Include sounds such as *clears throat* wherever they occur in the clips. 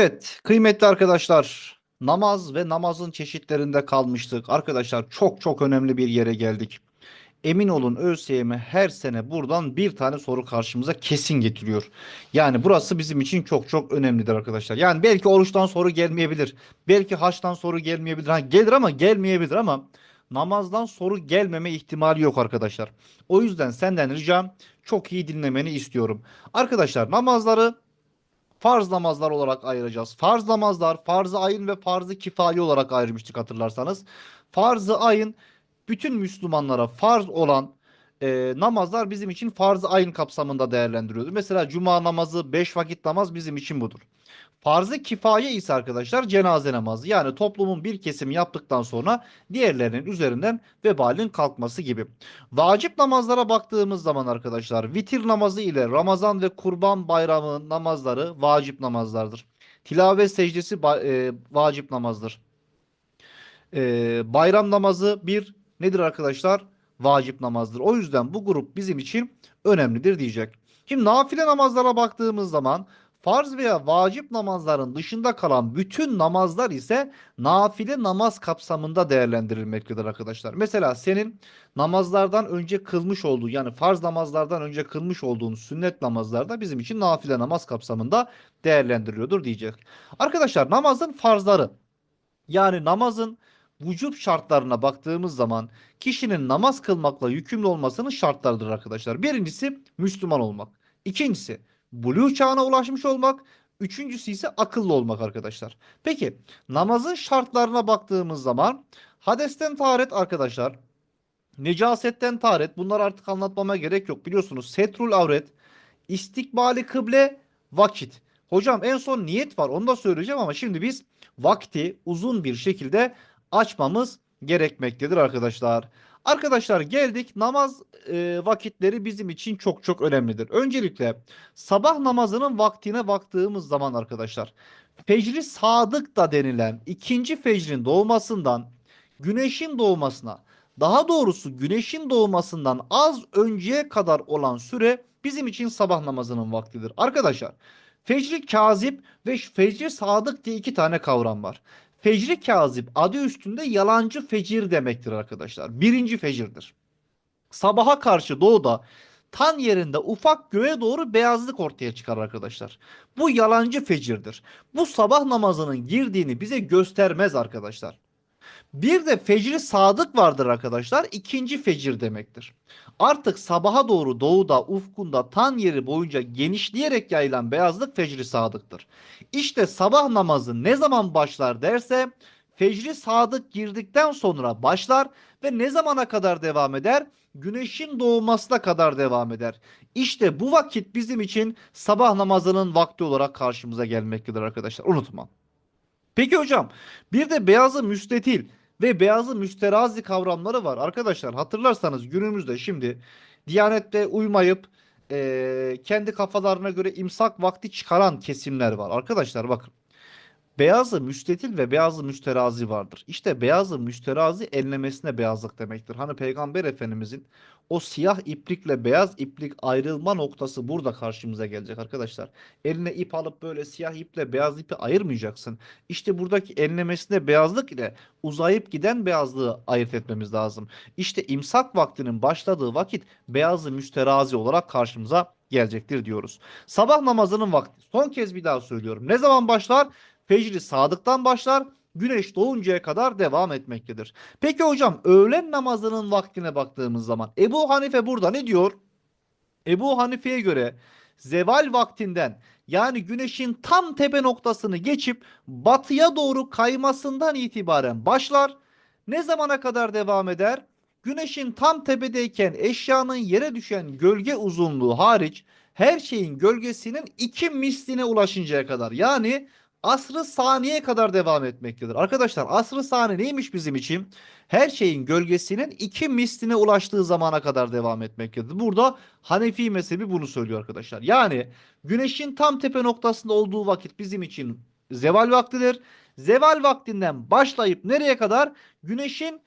Evet, kıymetli arkadaşlar, namaz ve namazın çeşitlerinde kalmıştık. Arkadaşlar çok çok önemli bir yere geldik. Emin olun ÖSYM her sene buradan bir tane soru karşımıza kesin getiriyor. Yani burası bizim için çok çok önemlidir arkadaşlar. Yani belki oruçtan soru gelmeyebilir. Belki haçtan soru gelmeyebilir. Ha, gelir ama gelmeyebilir ama namazdan soru gelmeme ihtimali yok arkadaşlar. O yüzden senden ricam çok iyi dinlemeni istiyorum. Arkadaşlar namazları farz namazlar olarak ayıracağız. Farz namazlar, farz-ı ayın ve farz-ı kifaye olarak ayırmıştık hatırlarsanız. Farz-ı ayın bütün Müslümanlara farz olan e, namazlar bizim için farz-ı ayın kapsamında değerlendiriyordu. Mesela cuma namazı, beş vakit namaz bizim için budur. Farz-ı kifaye ise arkadaşlar cenaze namazı. Yani toplumun bir kesimi yaptıktan sonra diğerlerinin üzerinden vebalin kalkması gibi. Vacip namazlara baktığımız zaman arkadaşlar vitir namazı ile Ramazan ve Kurban Bayramı namazları vacip namazlardır. Tilavet secdesi e, vacip namazdır. E, bayram namazı bir nedir arkadaşlar? Vacip namazdır. O yüzden bu grup bizim için önemlidir diyecek. Şimdi nafile namazlara baktığımız zaman farz veya vacip namazların dışında kalan bütün namazlar ise nafile namaz kapsamında değerlendirilmektedir arkadaşlar. Mesela senin namazlardan önce kılmış olduğu yani farz namazlardan önce kılmış olduğun sünnet namazlarda bizim için nafile namaz kapsamında değerlendiriliyordur diyecek. Arkadaşlar namazın farzları yani namazın vücut şartlarına baktığımız zaman kişinin namaz kılmakla yükümlü olmasının şartlarıdır arkadaşlar. Birincisi Müslüman olmak. İkincisi buluğ çağına ulaşmış olmak. Üçüncüsü ise akıllı olmak arkadaşlar. Peki namazın şartlarına baktığımız zaman hadesten taharet arkadaşlar. Necasetten taharet. Bunları artık anlatmama gerek yok. Biliyorsunuz setrul avret, istikbali kıble, vakit. Hocam en son niyet var. Onu da söyleyeceğim ama şimdi biz vakti uzun bir şekilde açmamız gerekmektedir arkadaşlar. Arkadaşlar geldik namaz e, vakitleri bizim için çok çok önemlidir. Öncelikle sabah namazının vaktine baktığımız zaman arkadaşlar fecri sadık da denilen ikinci fecrin doğmasından güneşin doğmasına daha doğrusu güneşin doğmasından az önceye kadar olan süre bizim için sabah namazının vaktidir. Arkadaşlar fecri kazip ve fecri sadık diye iki tane kavram var. Fecri kazip adı üstünde yalancı fecir demektir arkadaşlar. Birinci fecirdir. Sabaha karşı doğuda tan yerinde ufak göğe doğru beyazlık ortaya çıkar arkadaşlar. Bu yalancı fecirdir. Bu sabah namazının girdiğini bize göstermez arkadaşlar. Bir de fecri sadık vardır arkadaşlar. İkinci fecir demektir. Artık sabaha doğru doğuda, ufkunda, tan yeri boyunca genişleyerek yayılan beyazlık fecri sadıktır. İşte sabah namazı ne zaman başlar derse fecri sadık girdikten sonra başlar ve ne zamana kadar devam eder? Güneşin doğmasına kadar devam eder. İşte bu vakit bizim için sabah namazının vakti olarak karşımıza gelmektedir arkadaşlar. Unutma. Peki hocam bir de beyazı müstetil ve beyazı müsterazi kavramları var. Arkadaşlar hatırlarsanız günümüzde şimdi Diyanette uymayıp eee, kendi kafalarına göre imsak vakti çıkaran kesimler var. Arkadaşlar bakın. Beyazı müstetil ve beyazı müsterazi vardır. İşte beyazı müsterazi enlemesine beyazlık demektir. Hani Peygamber Efendimizin o siyah iplikle beyaz iplik ayrılma noktası burada karşımıza gelecek arkadaşlar. Eline ip alıp böyle siyah iple beyaz ipi ayırmayacaksın. İşte buradaki enlemesine beyazlık ile uzayıp giden beyazlığı ayırt etmemiz lazım. İşte imsak vaktinin başladığı vakit beyazı müsterazi olarak karşımıza gelecektir diyoruz. Sabah namazının vakti. Son kez bir daha söylüyorum. Ne zaman başlar? Fecri sadıktan başlar. Güneş doğuncaya kadar devam etmektedir. Peki hocam öğlen namazının vaktine baktığımız zaman Ebu Hanife burada ne diyor? Ebu Hanife'ye göre zeval vaktinden yani güneşin tam tepe noktasını geçip batıya doğru kaymasından itibaren başlar. Ne zamana kadar devam eder? Güneşin tam tepedeyken eşyanın yere düşen gölge uzunluğu hariç her şeyin gölgesinin iki misline ulaşıncaya kadar yani asrı saniye kadar devam etmektedir. Arkadaşlar asrı saniye neymiş bizim için? Her şeyin gölgesinin iki misline ulaştığı zamana kadar devam etmektedir. Burada Hanefi mezhebi bunu söylüyor arkadaşlar. Yani güneşin tam tepe noktasında olduğu vakit bizim için zeval vaktidir. Zeval vaktinden başlayıp nereye kadar? Güneşin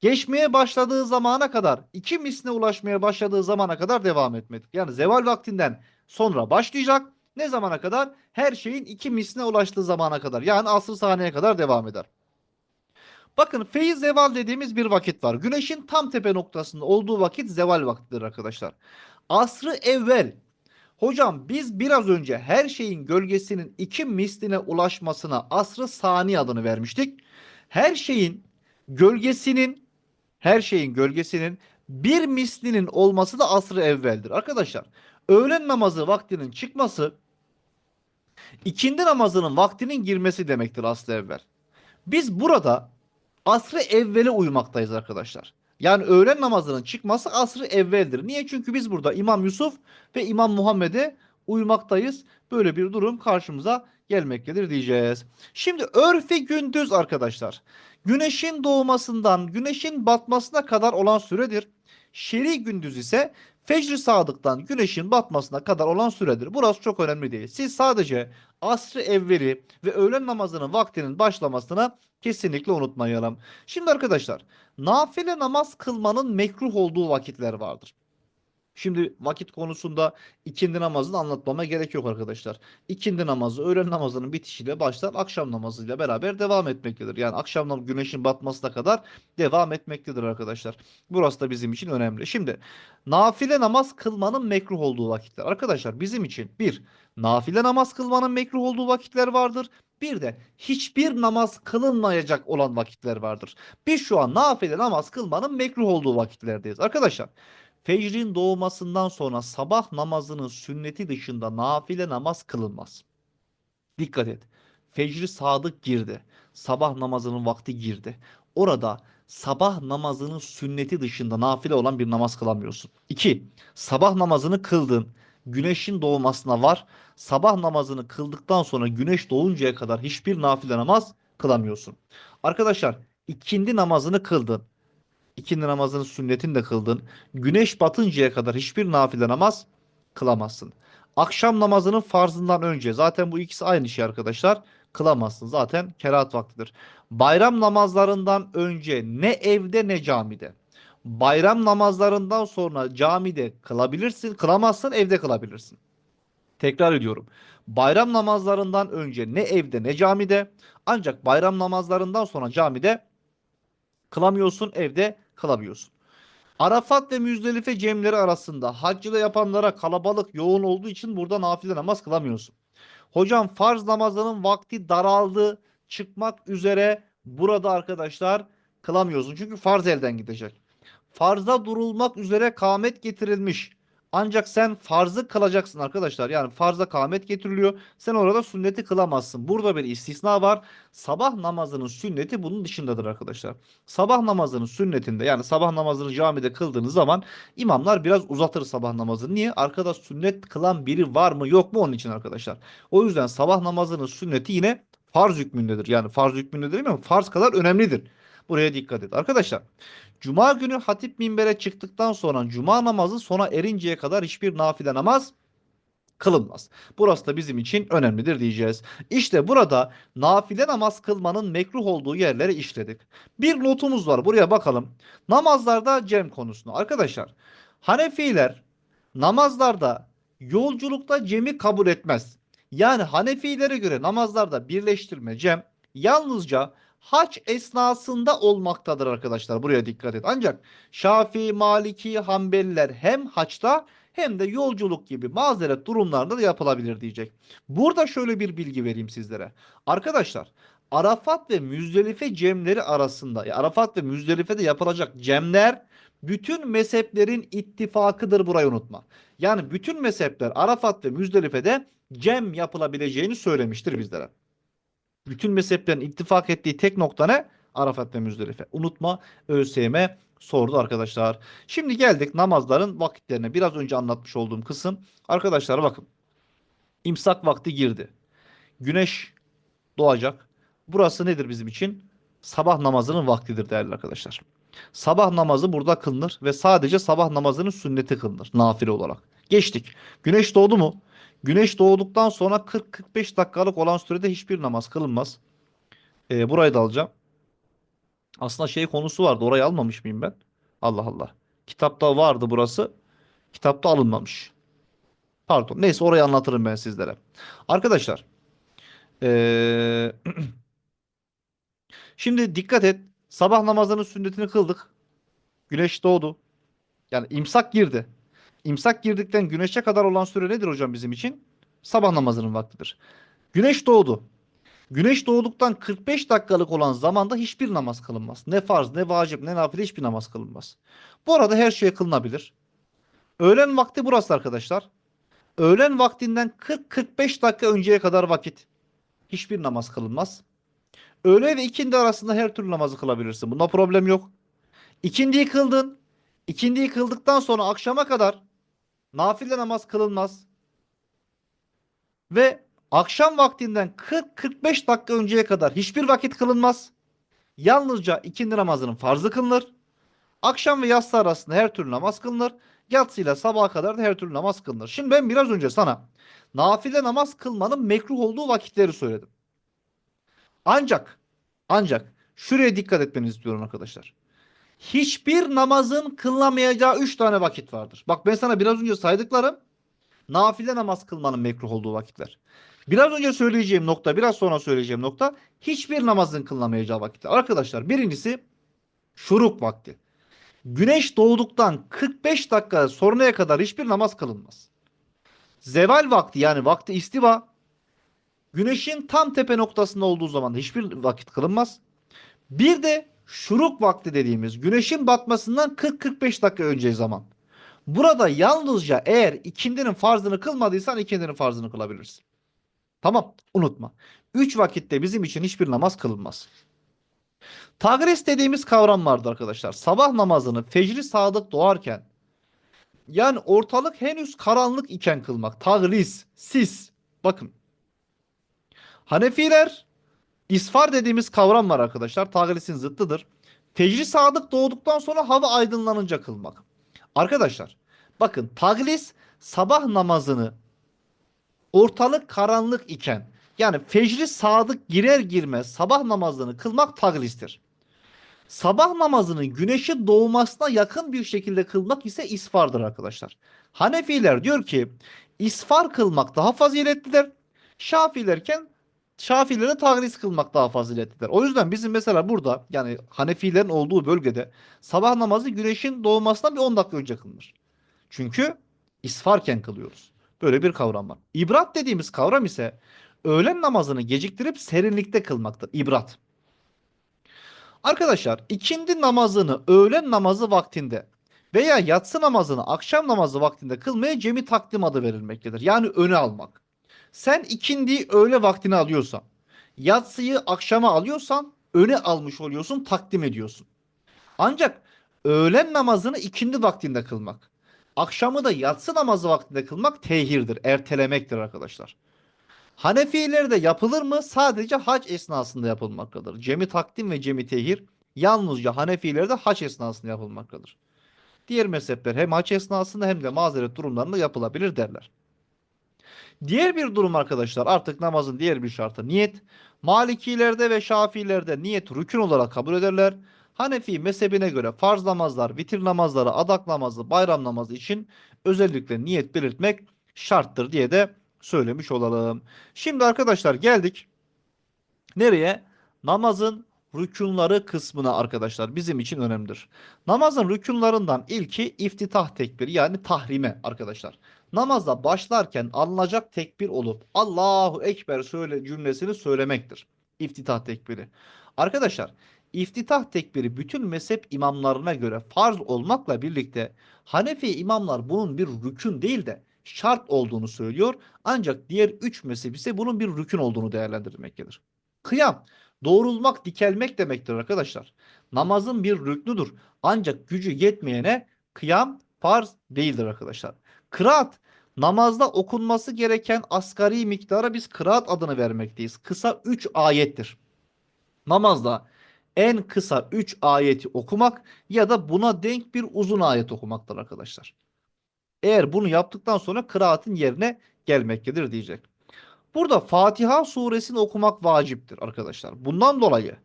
geçmeye başladığı zamana kadar, iki misline ulaşmaya başladığı zamana kadar devam etmektedir. Yani zeval vaktinden sonra başlayacak Ne zamana kadar? Her şeyin iki misline ulaştığı zamana kadar. Yani asr saniyeye kadar devam eder. Bakın feyiz zeval dediğimiz bir vakit var. Güneşin tam tepe noktasında olduğu vakit zeval vaktidir arkadaşlar. Asrı evvel. Hocam biz biraz önce her şeyin gölgesinin iki misline ulaşmasına asrı sani adını vermiştik. Her şeyin gölgesinin her şeyin gölgesinin bir mislinin olması da asrı evveldir. Arkadaşlar öğlen namazı vaktinin çıkması ikindi namazının vaktinin girmesi demektir asrı evvel. Biz burada asrı evvele uymaktayız arkadaşlar. Yani öğlen namazının çıkması asrı evveldir. Niye? Çünkü biz burada İmam Yusuf ve İmam Muhammed'e uymaktayız. Böyle bir durum karşımıza gelmektedir diyeceğiz. Şimdi örfi gündüz arkadaşlar. Güneşin doğmasından güneşin batmasına kadar olan süredir. Şer'i gündüz ise fecr sadıktan güneşin batmasına kadar olan süredir. Burası çok önemli değil. Siz sadece asrı evveli ve öğlen namazının vaktinin başlamasına kesinlikle unutmayalım. Şimdi arkadaşlar nafile namaz kılmanın mekruh olduğu vakitler vardır. Şimdi vakit konusunda ikindi namazını anlatmama gerek yok arkadaşlar. İkindi namazı öğlen namazının bitişiyle başlar akşam namazıyla beraber devam etmektedir. Yani akşam güneşin batmasına kadar devam etmektedir arkadaşlar. Burası da bizim için önemli. Şimdi nafile namaz kılmanın mekruh olduğu vakitler. Arkadaşlar bizim için bir nafile namaz kılmanın mekruh olduğu vakitler vardır. Bir de hiçbir namaz kılınmayacak olan vakitler vardır. Biz şu an nafile namaz kılmanın mekruh olduğu vakitlerdeyiz. Arkadaşlar Fecrin doğmasından sonra sabah namazının sünneti dışında nafile namaz kılınmaz. Dikkat et. Fecri sadık girdi. Sabah namazının vakti girdi. Orada sabah namazının sünneti dışında nafile olan bir namaz kılamıyorsun. 2. Sabah namazını kıldın. Güneşin doğmasına var. Sabah namazını kıldıktan sonra güneş doğuncaya kadar hiçbir nafile namaz kılamıyorsun. Arkadaşlar ikindi namazını kıldın. İkindi namazının sünnetini de kıldın. Güneş batıncaya kadar hiçbir nafile namaz kılamazsın. Akşam namazının farzından önce zaten bu ikisi aynı şey arkadaşlar. Kılamazsın. Zaten kerahat vaktidir. Bayram namazlarından önce ne evde ne camide. Bayram namazlarından sonra camide kılabilirsin, kılamazsın, evde kılabilirsin. Tekrar ediyorum. Bayram namazlarından önce ne evde ne camide, ancak bayram namazlarından sonra camide kılamıyorsun, evde kılabiliyorsun. Arafat ve Müzdelife cemleri arasında haccı yapanlara kalabalık yoğun olduğu için burada nafile namaz kılamıyorsun. Hocam farz namazının vakti daraldı, çıkmak üzere burada arkadaşlar kılamıyorsun. Çünkü farz elden gidecek. Farza durulmak üzere kâmet getirilmiş. Ancak sen farzı kılacaksın arkadaşlar. Yani farza kâmet getiriliyor. Sen orada sünneti kılamazsın. Burada bir istisna var. Sabah namazının sünneti bunun dışındadır arkadaşlar. Sabah namazının sünnetinde yani sabah namazını camide kıldığınız zaman imamlar biraz uzatır sabah namazını. Niye? Arkada sünnet kılan biri var mı yok mu onun için arkadaşlar. O yüzden sabah namazının sünneti yine farz hükmündedir. Yani farz hükmündedir mi? Farz kadar önemlidir. Buraya dikkat et. Arkadaşlar Cuma günü hatip minbere çıktıktan sonra cuma namazı sona erinceye kadar hiçbir nafile namaz kılınmaz. Burası da bizim için önemlidir diyeceğiz. İşte burada nafile namaz kılmanın mekruh olduğu yerleri işledik. Bir notumuz var buraya bakalım. Namazlarda cem konusunu. Arkadaşlar Hanefiler namazlarda yolculukta cemi kabul etmez. Yani Hanefilere göre namazlarda birleştirme cem yalnızca haç esnasında olmaktadır arkadaşlar. Buraya dikkat et. Ancak Şafii, Maliki, Hanbeliler hem haçta hem de yolculuk gibi mazeret durumlarda da yapılabilir diyecek. Burada şöyle bir bilgi vereyim sizlere. Arkadaşlar Arafat ve Müzdelife cemleri arasında Arafat ve Müzdelife'de yapılacak cemler bütün mezheplerin ittifakıdır burayı unutma. Yani bütün mezhepler Arafat ve Müzdelife'de cem yapılabileceğini söylemiştir bizlere. Bütün mezheplerin ittifak ettiği tek nokta ne? Arafat ve Müzdelife. Unutma ÖSYM sordu arkadaşlar. Şimdi geldik namazların vakitlerine. Biraz önce anlatmış olduğum kısım. Arkadaşlar bakın. İmsak vakti girdi. Güneş doğacak. Burası nedir bizim için? Sabah namazının vaktidir değerli arkadaşlar. Sabah namazı burada kılınır ve sadece sabah namazının sünneti kılınır nafile olarak. Geçtik. Güneş doğdu mu? Güneş doğduktan sonra 40-45 dakikalık olan sürede hiçbir namaz kılınmaz. Ee, burayı da alacağım. Aslında şey konusu vardı. Orayı almamış mıyım ben? Allah Allah. Kitapta vardı burası. Kitapta alınmamış. Pardon. Neyse orayı anlatırım ben sizlere. Arkadaşlar. ee, *clears throat* şimdi dikkat et. Sabah namazının sünnetini kıldık. Güneş doğdu. Yani imsak girdi. İmsak girdikten güneşe kadar olan süre nedir hocam bizim için? Sabah namazının vaktidir. Güneş doğdu. Güneş doğduktan 45 dakikalık olan zamanda hiçbir namaz kılınmaz. Ne farz, ne vacip, ne nafile hiçbir namaz kılınmaz. Bu arada her şey kılınabilir. Öğlen vakti burası arkadaşlar. Öğlen vaktinden 40-45 dakika önceye kadar vakit. Hiçbir namaz kılınmaz. Öğle ve ikindi arasında her türlü namazı kılabilirsin. Bunda problem yok. İkindiyi kıldın. İkindiyi kıldıktan sonra akşama kadar nafile namaz kılınmaz. Ve akşam vaktinden 40-45 dakika önceye kadar hiçbir vakit kılınmaz. Yalnızca ikindi namazının farzı kılınır. Akşam ve yatsı arasında her türlü namaz kılınır. Yatsıyla sabaha kadar da her türlü namaz kılınır. Şimdi ben biraz önce sana nafile namaz kılmanın mekruh olduğu vakitleri söyledim. Ancak ancak şuraya dikkat etmenizi istiyorum arkadaşlar. Hiçbir namazın kılınamayacağı 3 tane vakit vardır. Bak ben sana biraz önce saydıklarım nafile namaz kılmanın mekruh olduğu vakitler. Biraz önce söyleyeceğim nokta, biraz sonra söyleyeceğim nokta hiçbir namazın kılınamayacağı vakitler. Arkadaşlar birincisi şuruk vakti. Güneş doğduktan 45 dakika sonraya kadar hiçbir namaz kılınmaz. Zeval vakti yani vakti istiva güneşin tam tepe noktasında olduğu zaman hiçbir vakit kılınmaz. Bir de şuruk vakti dediğimiz güneşin batmasından 40-45 dakika önce zaman. Burada yalnızca eğer ikindinin farzını kılmadıysan ikindinin farzını kılabilirsin. Tamam unutma. Üç vakitte bizim için hiçbir namaz kılınmaz. Tagris dediğimiz kavram vardı arkadaşlar. Sabah namazını fecri sadık doğarken yani ortalık henüz karanlık iken kılmak. Tagris, sis. Bakın. Hanefiler isfar dediğimiz kavram var arkadaşlar. Tagris'in zıttıdır. Fecri sadık doğduktan sonra hava aydınlanınca kılmak. Arkadaşlar bakın taglis sabah namazını ortalık karanlık iken yani fecri sadık girer girmez sabah namazını kılmak taglistir. Sabah namazını güneşin doğmasına yakın bir şekilde kılmak ise isfardır arkadaşlar. Hanefiler diyor ki isfar kılmak daha faziletlidir. Şafilerken Şafilere taglis kılmak daha faziletlidir. O yüzden bizim mesela burada yani Hanefilerin olduğu bölgede sabah namazı güneşin doğmasından bir 10 dakika önce kılınır. Çünkü isfarken kılıyoruz. Böyle bir kavram var. İbrat dediğimiz kavram ise öğlen namazını geciktirip serinlikte kılmaktır. İbrat. Arkadaşlar ikindi namazını öğlen namazı vaktinde veya yatsı namazını akşam namazı vaktinde kılmaya cemi takdim adı verilmektedir. Yani öne almak. Sen ikindiyi öğle vaktine alıyorsan, yatsıyı akşama alıyorsan öne almış oluyorsun, takdim ediyorsun. Ancak öğlen namazını ikindi vaktinde kılmak, akşamı da yatsı namazı vaktinde kılmak tehirdir, ertelemektir arkadaşlar. Hanefilerde yapılır mı? Sadece hac esnasında yapılmaktadır. Cemi takdim ve cemi tehir yalnızca Hanefilerde hac esnasında yapılmaktadır. Diğer mezhepler hem hac esnasında hem de mazeret durumlarında yapılabilir derler. Diğer bir durum arkadaşlar artık namazın diğer bir şartı niyet. Malikilerde ve Şafilerde niyet rükün olarak kabul ederler. Hanefi mezhebine göre farz namazlar, vitir namazları, adak namazı, bayram namazı için özellikle niyet belirtmek şarttır diye de söylemiş olalım. Şimdi arkadaşlar geldik nereye? Namazın rükunları kısmına arkadaşlar bizim için önemlidir. Namazın rükunlarından ilki iftitah tekbiri yani tahrime arkadaşlar. Namazda başlarken alınacak tekbir olup Allahu Ekber söyle cümlesini söylemektir. İftitah tekbiri. Arkadaşlar iftitah tekbiri bütün mezhep imamlarına göre farz olmakla birlikte Hanefi imamlar bunun bir rükün değil de şart olduğunu söylüyor. Ancak diğer üç mezhep ise bunun bir rükün olduğunu değerlendirmektedir. Kıyam doğrulmak, dikelmek demektir arkadaşlar. Namazın bir rüknüdür. Ancak gücü yetmeyene kıyam farz değildir arkadaşlar. Kıraat namazda okunması gereken asgari miktara biz kıraat adını vermekteyiz. Kısa 3 ayettir. Namazda en kısa 3 ayeti okumak ya da buna denk bir uzun ayet okumaktır arkadaşlar. Eğer bunu yaptıktan sonra kıraatın yerine gelmektedir diyecek. Burada Fatiha suresini okumak vaciptir arkadaşlar. Bundan dolayı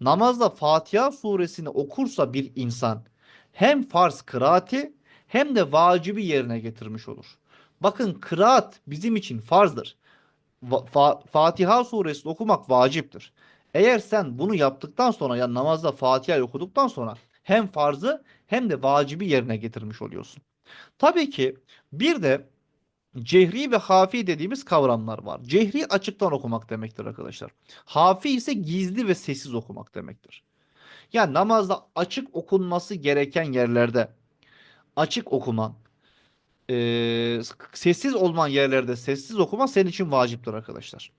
namazda Fatiha suresini okursa bir insan hem farz kıraati hem de vacibi yerine getirmiş olur. Bakın kıraat bizim için farzdır. Fa- Fatiha suresini okumak vaciptir. Eğer sen bunu yaptıktan sonra yani namazda Fatiha'yı okuduktan sonra hem farzı hem de vacibi yerine getirmiş oluyorsun. Tabii ki bir de cehri ve hafi dediğimiz kavramlar var. Cehri açıktan okumak demektir arkadaşlar. Hafi ise gizli ve sessiz okumak demektir. Yani namazda açık okunması gereken yerlerde açık okuman, eee, sessiz olman yerlerde sessiz okuman senin için vaciptir arkadaşlar.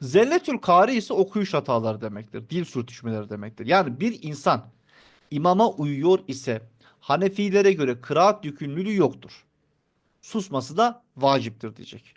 Zelletül kari ise okuyuş hataları demektir. Dil sürtüşmeleri demektir. Yani bir insan imama uyuyor ise Hanefilere göre kıraat yükümlülüğü yoktur. Susması da vaciptir diyecek.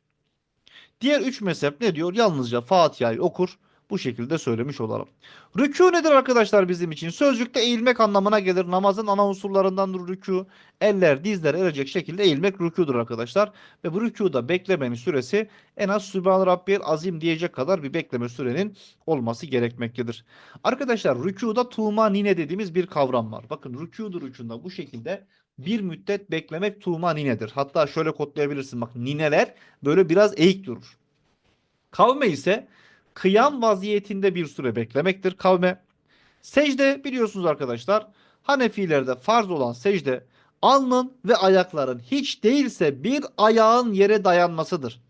Diğer üç mezhep ne diyor? Yalnızca Fatiha'yı okur. Bu şekilde söylemiş olalım. Rükû nedir arkadaşlar bizim için? Sözcükte eğilmek anlamına gelir. Namazın ana unsurlarındandır rükû. Eller, dizler erecek şekilde eğilmek rükûdur arkadaşlar. Ve bu rükûda beklemenin süresi en az Sübhan Rabbiyel Azim diyecek kadar bir bekleme sürenin olması gerekmektedir. Arkadaşlar rükûda tuğma nine dediğimiz bir kavram var. Bakın rükûdur rükûda bu şekilde bir müddet beklemek tuğma ninedir. Hatta şöyle kodlayabilirsin. Bak nineler böyle biraz eğik durur. Kavme ise kıyam vaziyetinde bir süre beklemektir kavme. Secde biliyorsunuz arkadaşlar Hanefilerde farz olan secde alnın ve ayakların hiç değilse bir ayağın yere dayanmasıdır.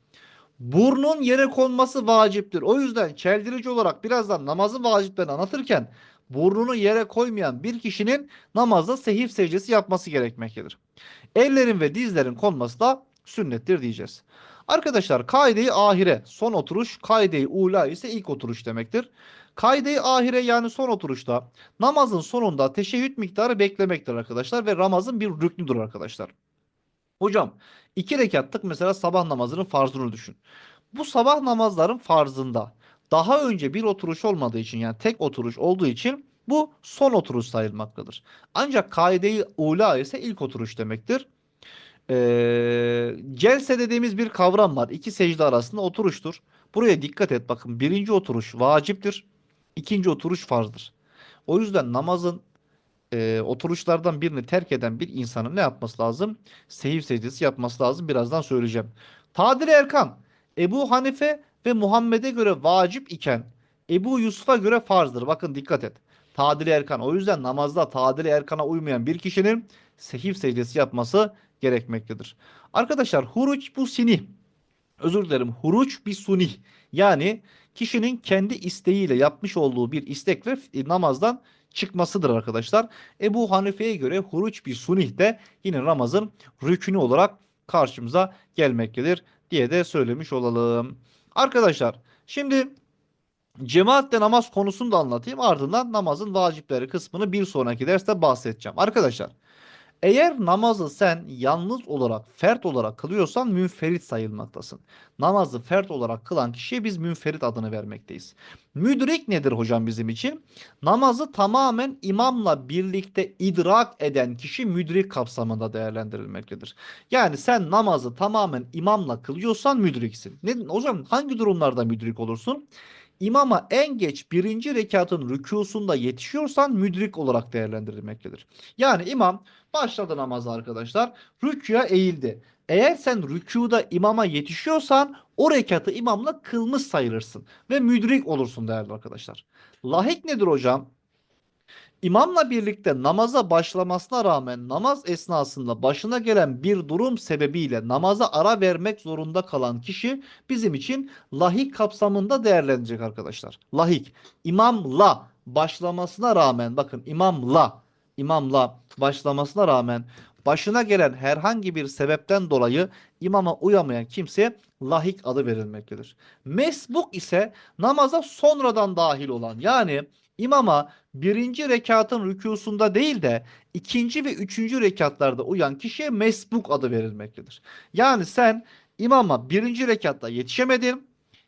Burnun yere konması vaciptir. O yüzden çeldirici olarak birazdan namazın vaciplerini anlatırken burnunu yere koymayan bir kişinin namazda sehif secdesi yapması gerekmektedir. Ellerin ve dizlerin konması da sünnettir diyeceğiz. Arkadaşlar kaide-i ahire son oturuş, kaide-i ula ise ilk oturuş demektir. Kaide-i ahire yani son oturuşta namazın sonunda teşehhüd miktarı beklemektir arkadaşlar ve namazın bir rüknüdür arkadaşlar. Hocam iki rekatlık mesela sabah namazının farzını düşün. Bu sabah namazların farzında daha önce bir oturuş olmadığı için yani tek oturuş olduğu için bu son oturuş sayılmaktadır. Ancak kaide-i ula ise ilk oturuş demektir. Ee, celse dediğimiz bir kavram var. İki secde arasında oturuştur. Buraya dikkat et bakın. Birinci oturuş vaciptir. İkinci oturuş farzdır. O yüzden namazın e, oturuşlardan birini terk eden bir insanın ne yapması lazım? Sehiv secdesi yapması lazım. Birazdan söyleyeceğim. Tadil Erkan, Ebu Hanife ve Muhammed'e göre vacip iken Ebu Yusuf'a göre farzdır. Bakın dikkat et. Tadil Erkan. O yüzden namazda Tadil Erkan'a uymayan bir kişinin sehiv secdesi yapması gerekmektedir. Arkadaşlar huruç bu sini. Özür dilerim. Huruç bir suni. Yani kişinin kendi isteğiyle yapmış olduğu bir istekle e, namazdan çıkmasıdır arkadaşlar. Ebu Hanife'ye göre huruç bir sunih de yine namazın rükünü olarak karşımıza gelmektedir diye de söylemiş olalım. Arkadaşlar şimdi cemaatle namaz konusunu da anlatayım. Ardından namazın vacipleri kısmını bir sonraki derste bahsedeceğim. Arkadaşlar eğer namazı sen yalnız olarak, fert olarak kılıyorsan münferit sayılmaktasın. Namazı fert olarak kılan kişiye biz münferit adını vermekteyiz. Müdrik nedir hocam bizim için? Namazı tamamen imamla birlikte idrak eden kişi müdrik kapsamında değerlendirilmektedir. Yani sen namazı tamamen imamla kılıyorsan müdriksin. Ne, hocam hangi durumlarda müdrik olursun? İmama en geç birinci rekatın rükusunda yetişiyorsan müdrik olarak değerlendirilmektedir. Yani imam başladı namaza arkadaşlar. Rüküya eğildi. Eğer sen rükuda imama yetişiyorsan o rekatı imamla kılmış sayılırsın ve müdrik olursun değerli arkadaşlar. Lahik nedir hocam? İmamla birlikte namaza başlamasına rağmen namaz esnasında başına gelen bir durum sebebiyle namaza ara vermek zorunda kalan kişi bizim için lahik kapsamında değerlenecek arkadaşlar. Lahik imamla başlamasına rağmen bakın imamla imamla başlamasına rağmen başına gelen herhangi bir sebepten dolayı imama uyamayan kimseye lahik adı verilmektedir. Mesbuk ise namaza sonradan dahil olan yani imama birinci rekatın rükusunda değil de ikinci ve üçüncü rekatlarda uyan kişiye mesbuk adı verilmektedir. Yani sen imama birinci rekatta yetişemedin,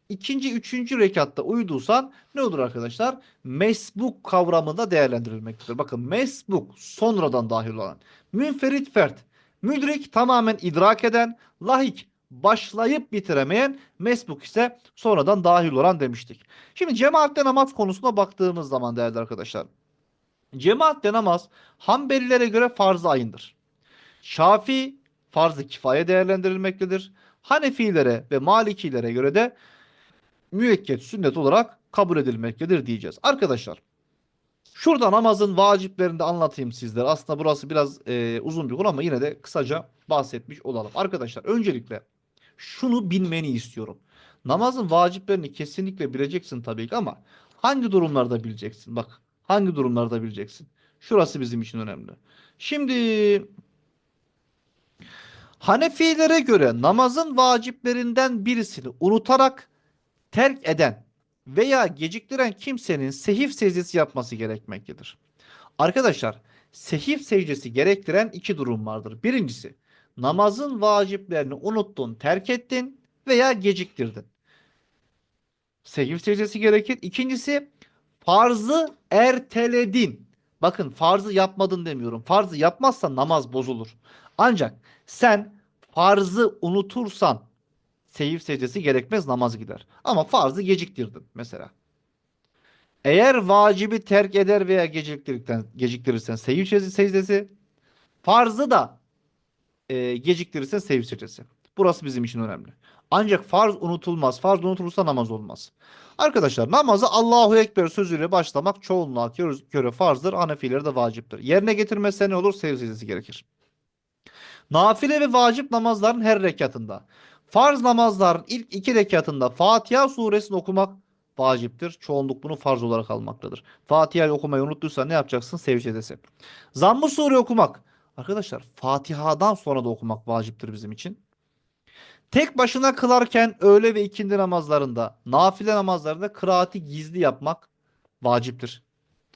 ikinci, üçüncü rekatta uyduysan ne olur arkadaşlar? Mesbuk kavramında değerlendirilmektedir. Bakın mesbuk sonradan dahil olan. Münferit fert. Müdrik tamamen idrak eden. Lahik başlayıp bitiremeyen. Mesbuk ise sonradan dahil olan demiştik. Şimdi cemaatle namaz konusuna baktığımız zaman değerli arkadaşlar. Cemaatle namaz Hanbelilere göre farz-ı ayındır. Şafi farz-ı kifaye değerlendirilmektedir. Hanefilere ve Malikilere göre de müekket sünnet olarak kabul edilmektedir diyeceğiz. Arkadaşlar şurada namazın vaciplerini de anlatayım sizlere. Aslında burası biraz e, uzun bir konu ama yine de kısaca bahsetmiş olalım. Arkadaşlar öncelikle şunu bilmeni istiyorum. Namazın vaciplerini kesinlikle bileceksin tabii ki ama hangi durumlarda bileceksin? Bak hangi durumlarda bileceksin? Şurası bizim için önemli. Şimdi Hanefilere göre namazın vaciplerinden birisini unutarak terk eden veya geciktiren kimsenin sehif secdesi yapması gerekmektedir. Arkadaşlar, sehif secdesi gerektiren iki durum vardır. Birincisi, namazın vaciplerini unuttun, terk ettin veya geciktirdin. Sehif secdesi gerekir. İkincisi, farzı erteledin. Bakın farzı yapmadın demiyorum. Farzı yapmazsan namaz bozulur. Ancak sen farzı unutursan seyif secdesi gerekmez namaz gider. Ama farzı geciktirdin mesela. Eğer vacibi terk eder veya geciktirirsen, geciktirirsen seyif secdesi, farzı da e, geciktirirsen seyif secdesi. Burası bizim için önemli. Ancak farz unutulmaz. Farz unutulursa namaz olmaz. Arkadaşlar namazı Allahu Ekber sözüyle başlamak çoğunluğa göre farzdır. Hanefilere de vaciptir. Yerine getirmezse ne olur? Seyif secdesi gerekir. Nafile ve vacip namazların her rekatında. Farz namazların ilk iki rekatında Fatiha suresini okumak vaciptir. Çoğunluk bunu farz olarak almaktadır. Fatiha'yı okumayı unuttuysan ne yapacaksın? Sevcedesi. Zamm-ı sure okumak. Arkadaşlar Fatiha'dan sonra da okumak vaciptir bizim için. Tek başına kılarken öğle ve ikindi namazlarında, nafile namazlarında kıraati gizli yapmak vaciptir.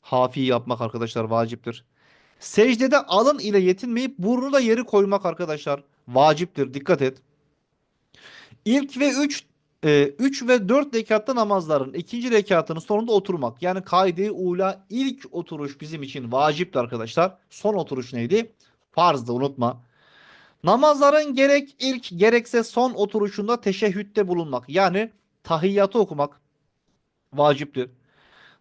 Hafi yapmak arkadaşlar vaciptir. Secdede alın ile yetinmeyip burnu da yeri koymak arkadaşlar vaciptir. Dikkat et. İlk ve 3 3 e, ve 4 rekatta namazların ikinci rekatının sonunda oturmak. Yani kaide ula ilk oturuş bizim için vacipti arkadaşlar. Son oturuş neydi? Farzdı unutma. Namazların gerek ilk gerekse son oturuşunda teşehhütte bulunmak. Yani tahiyyatı okumak vaciptir.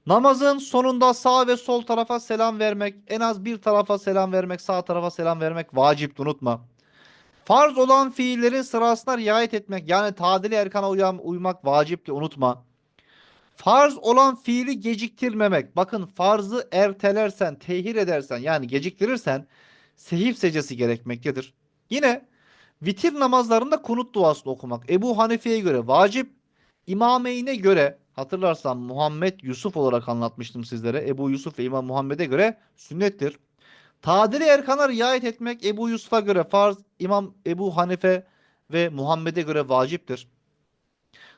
Namazın sonunda sağ ve sol tarafa selam vermek, en az bir tarafa selam vermek, sağ tarafa selam vermek vacip unutma. Farz olan fiillerin sırasına riayet etmek yani tadili erkana uyam, uymak vacipti unutma. Farz olan fiili geciktirmemek. Bakın farzı ertelersen, tehir edersen yani geciktirirsen sehif secesi gerekmektedir. Yine vitir namazlarında kunut duasını okumak. Ebu Hanife'ye göre vacip, İmameyn'e göre hatırlarsan Muhammed Yusuf olarak anlatmıştım sizlere. Ebu Yusuf ve İmam Muhammed'e göre sünnettir. Tadili erkana riayet etmek Ebu Yusuf'a göre farz, İmam Ebu Hanife ve Muhammed'e göre vaciptir.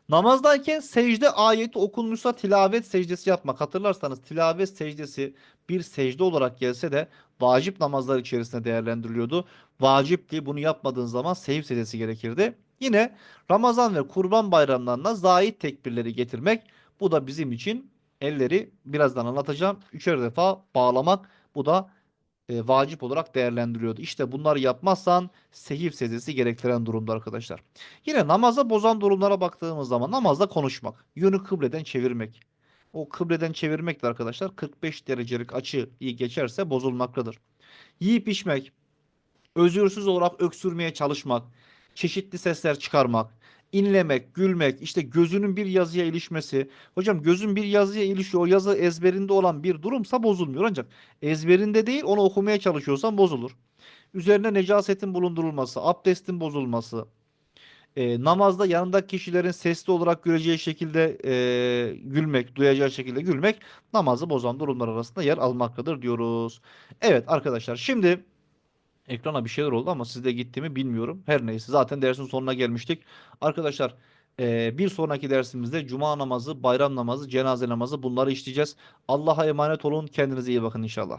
Namazdayken secde ayeti okunmuşsa tilavet secdesi yapmak. Hatırlarsanız tilavet secdesi bir secde olarak gelse de vacip namazlar içerisinde değerlendiriliyordu. Vacipti. Bunu yapmadığın zaman seyif secdesi gerekirdi. Yine Ramazan ve Kurban bayramlarında zahit tekbirleri getirmek. Bu da bizim için elleri birazdan anlatacağım. Üçer defa bağlamak. Bu da e, vacip olarak değerlendiriyordu. İşte bunları yapmazsan sehif secdesi gerektiren durumda arkadaşlar. Yine namaza bozan durumlara baktığımız zaman namazda konuşmak, yönü kıbleden çevirmek. O kıbleden çevirmek de arkadaşlar 45 derecelik açı iyi geçerse bozulmaktadır. Yiyip içmek, özürsüz olarak öksürmeye çalışmak, çeşitli sesler çıkarmak, inlemek, gülmek, işte gözünün bir yazıya ilişmesi. Hocam gözün bir yazıya ilişiyor. O yazı ezberinde olan bir durumsa bozulmuyor. Ancak ezberinde değil onu okumaya çalışıyorsan bozulur. Üzerine necasetin bulundurulması, abdestin bozulması, e, namazda yanındaki kişilerin sesli olarak göreceği şekilde e, gülmek, duyacağı şekilde gülmek namazı bozan durumlar arasında yer almaktadır diyoruz. Evet arkadaşlar şimdi Ekrana bir şeyler oldu ama sizde gitti mi bilmiyorum. Her neyse zaten dersin sonuna gelmiştik. Arkadaşlar e, bir sonraki dersimizde cuma namazı, bayram namazı, cenaze namazı bunları işleyeceğiz. Allah'a emanet olun. Kendinize iyi bakın inşallah.